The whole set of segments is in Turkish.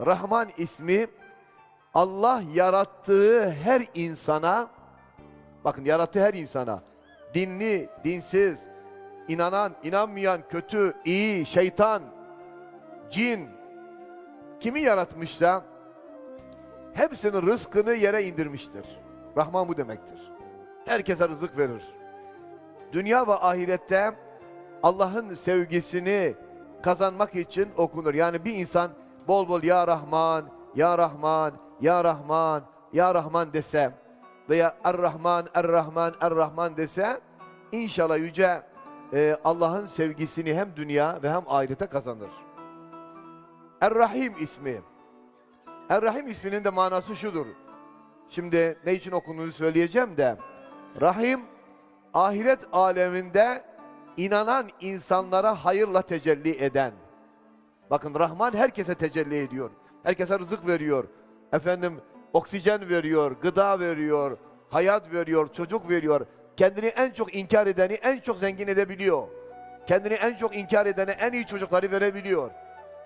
Rahman ismi Allah yarattığı her insana bakın yarattığı her insana dinli, dinsiz, inanan, inanmayan, kötü, iyi, şeytan, cin kimi yaratmışsa hepsinin rızkını yere indirmiştir. Rahman bu demektir. Herkese rızık verir. Dünya ve ahirette Allah'ın sevgisini kazanmak için okunur. Yani bir insan bol bol Ya Rahman, Ya Rahman, Ya Rahman, Ya Rahman dese veya Er-Rahman, Er-Rahman, Er-Rahman dese inşallah yüce e, Allah'ın sevgisini hem dünya ve hem ahirete kazanır. Er-Rahim ismi. Er-Rahim isminin de manası şudur. Şimdi ne için okunduğunu söyleyeceğim de. Rahim ahiret aleminde inanan insanlara hayırla tecelli eden. Bakın Rahman herkese tecelli ediyor. Herkese rızık veriyor. Efendim oksijen veriyor, gıda veriyor, hayat veriyor, çocuk veriyor. Kendini en çok inkar edeni en çok zengin edebiliyor. Kendini en çok inkar edene en iyi çocukları verebiliyor.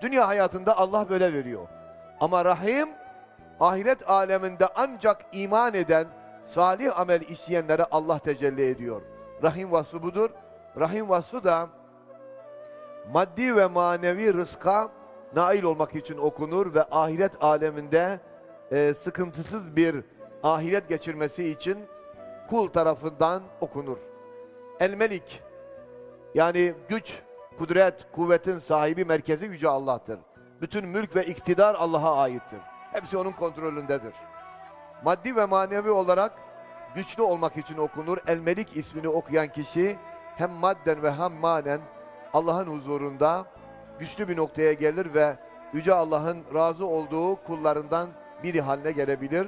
Dünya hayatında Allah böyle veriyor. Ama Rahim ahiret aleminde ancak iman eden, salih amel işleyenlere Allah tecelli ediyor. Rahim vasfı budur. Rahim vasfı da maddi ve manevi rızka nail olmak için okunur ve ahiret aleminde e, sıkıntısız bir ahiret geçirmesi için kul tarafından okunur. El Melik yani güç, kudret, kuvvetin sahibi merkezi yüce Allah'tır. Bütün mülk ve iktidar Allah'a aittir. Hepsi onun kontrolündedir. Maddi ve manevi olarak güçlü olmak için okunur. El Melik ismini okuyan kişi hem madden ve hem manen Allah'ın huzurunda güçlü bir noktaya gelir ve Yüce Allah'ın razı olduğu kullarından biri haline gelebilir.